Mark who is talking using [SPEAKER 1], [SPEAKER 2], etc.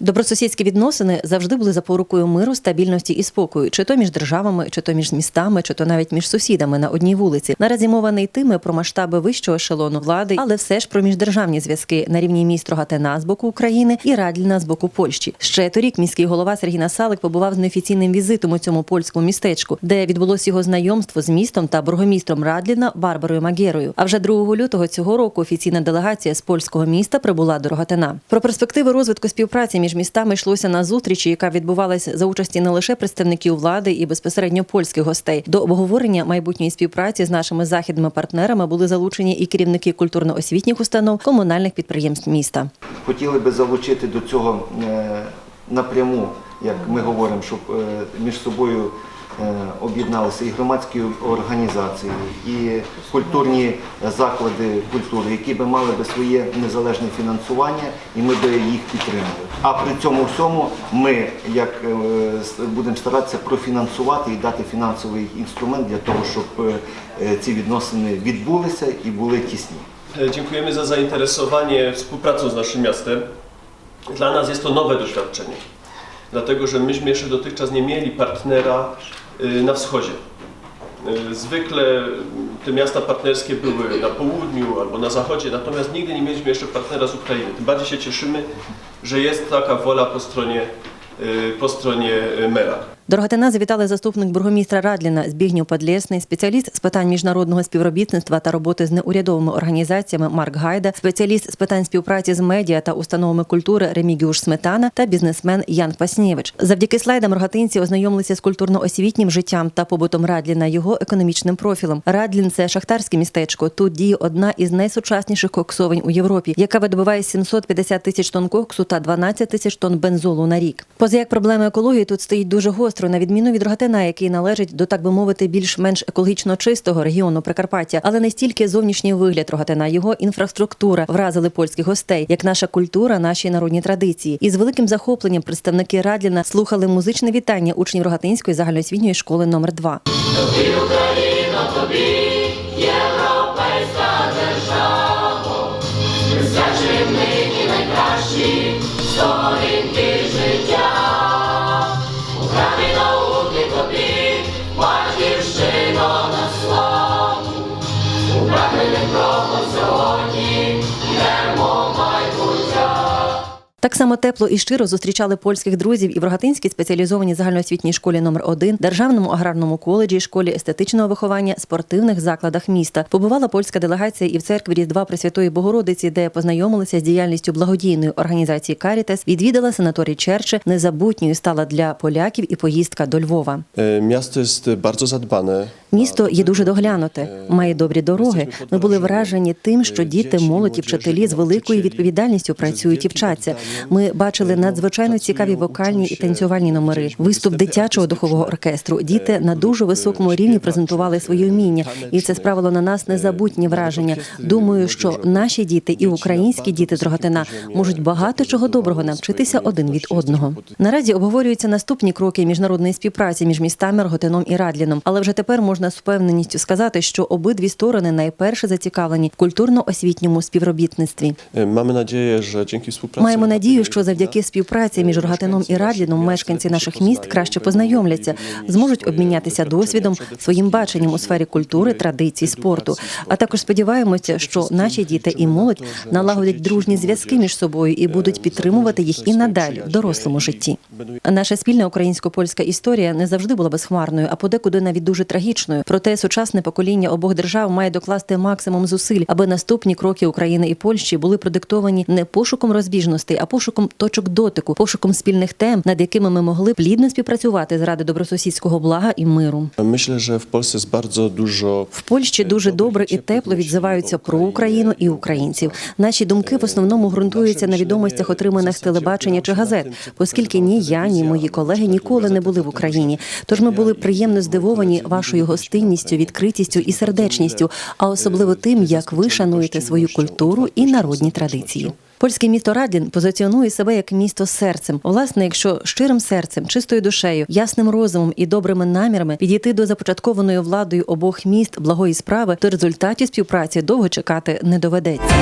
[SPEAKER 1] Добросусідські відносини завжди були запорукою миру, стабільності і спокою, чи то між державами, чи то між містами, чи то навіть між сусідами на одній вулиці. Наразі мова не йтиме про масштаби вищого ешелону влади, але все ж про міждержавні зв'язки на рівні міст Рогатина з боку України і Радліна з боку Польщі. Ще торік міський голова Сергій Насалик побував з неофіційним візитом у цьому польському містечку, де відбулось його знайомство з містом та бургомістром Радліна Барбарою Магєрою. А вже 2 лютого цього року офіційна делегація з польського міста прибула до Рогатина. Про перспективи розвитку співпраці між містами йшлося на зустрічі, яка відбувалася за участі не лише представників влади і безпосередньо польських гостей. До обговорення майбутньої співпраці з нашими західними партнерами були залучені і керівники культурно-освітніх установ комунальних підприємств міста.
[SPEAKER 2] Хотіли би залучити до цього е, напряму, як ми говоримо, щоб е, між собою об'єдналися і громадські організації, і культурні заклади культури, які би мали би своє незалежне фінансування, і ми би їх підтримали. А при цьому всьому ми як е, будемо старатися профінансувати і дати фінансовий інструмент для того, щоб е, е, ці відносини відбулися і були тісні.
[SPEAKER 3] Dziękujemy za zainteresowanie współpracą z naszym miastem. Dla nas jest to nowe doświadczenie, dlatego że myśmy jeszcze dotychczas nie mieli partnera na wschodzie. Y, Zwykle y, te miasta partnerskie były na południu albo na zachodzie, natomiast nigdy nie mieliśmy jeszcze partnera z Ukrainy. Tym bardziej się cieszymy, że jest taka wola po stronie, y, po stronie y, mera.
[SPEAKER 1] До Рогатина завітали заступник бургомістра Радліна Збігнів Подлєсний, спеціаліст з питань міжнародного співробітництва та роботи з неурядовими організаціями Марк Гайда, спеціаліст з питань співпраці з медіа та установами культури Ремігіуш Сметана та бізнесмен Ян Паснєвич. Завдяки слайдам рогатинці ознайомилися з культурно-освітнім життям та побутом Радліна, його економічним профілем. Радлін це шахтарське містечко. Тут діє одна із найсучасніших коксовень у Європі, яка видобуває 750 тисяч тонн коксу та 12 тисяч тонн бензолу на рік. Поза як проблема екології тут стоїть дуже гостро, на відміну від Рогатина, який належить до так би мовити більш-менш екологічно чистого регіону Прикарпаття, але не стільки зовнішній вигляд Рогатина, його інфраструктура. Вразили польських гостей, як наша культура, наші народні традиції. І з великим захопленням представники Радліна слухали музичне вітання учнів Рогатинської загальноосвітньої школи номер 2 Так само тепло і щиро зустрічали польських друзів і в Рогатинській спеціалізованій загальноосвітній школі номер 1 державному аграрному коледжі, школі естетичного виховання, спортивних закладах міста. Побувала польська делегація і в церкві Різдва Пресвятої Богородиці, де познайомилися з діяльністю благодійної організації Карітес, відвідала санаторій Черче. Незабутньою стала для поляків і поїздка до Львова.
[SPEAKER 4] E, Miasto jest bardzo.
[SPEAKER 1] Місто є дуже доглянуте, має добрі дороги. Ми були вражені тим, що діти, молодь і вчителі з великою відповідальністю працюють і вчаться. Ми бачили надзвичайно цікаві вокальні і танцювальні номери, виступ дитячого духового оркестру. Діти на дуже високому рівні презентували свої вміння, і це справило на нас незабутні враження. Думаю, що наші діти і українські діти з Рогатина можуть багато чого доброго навчитися один від одного. Наразі обговорюються наступні кроки міжнародної співпраці між містами Рогатином і Радліном. Але вже тепер можна з впевненістю сказати, що обидві сторони найперше зацікавлені в культурно-освітньому співробітництві.
[SPEAKER 4] E, Mamy nadzieję, że dzięki współpracy.
[SPEAKER 1] Маємо надію, що завдяки співпраці між Рогатином і Радліном мешканці наших міст краще познайомляться, зможуть обмінятися досвідом, своїм баченням у сфері культури, традицій, спорту. А також сподіваємося, що наші діти і молодь налагодять дружні зв'язки між собою і будуть підтримувати їх і надалі в дорослому житті. Наша спільна українсько-польська історія не завжди була безхмарною, а подекуди навіть дуже трагічною. Проте сучасне покоління обох держав має докласти максимум зусиль, аби наступні кроки України і Польщі були продиктовані не пошуком розбіжностей, а пошуком точок дотику, пошуком спільних тем, над якими ми могли плідно співпрацювати заради добросусідського блага і миру.
[SPEAKER 4] Że w Polsce jest bardzo dużo.
[SPEAKER 1] В Польщі дуже добре і тепло відзиваються про Україну і українців. Наші думки в основному ґрунтуються на відомостях, отриманих з телебачення чи газет, оскільки ні я, ні мої колеги ніколи не були в Україні. Тож ми були приємно здивовані вашою гостинністю, відкритістю і сердечністю, а особливо тим, як ви шануєте свою культуру і народні традиції. Польське місто Радлін позиціонує себе як місто серцем. Власне, якщо щирим серцем, чистою душею, ясним розумом і добрими намірами підійти до започаткованої владою обох міст благої справи, то результатів співпраці довго чекати не доведеться.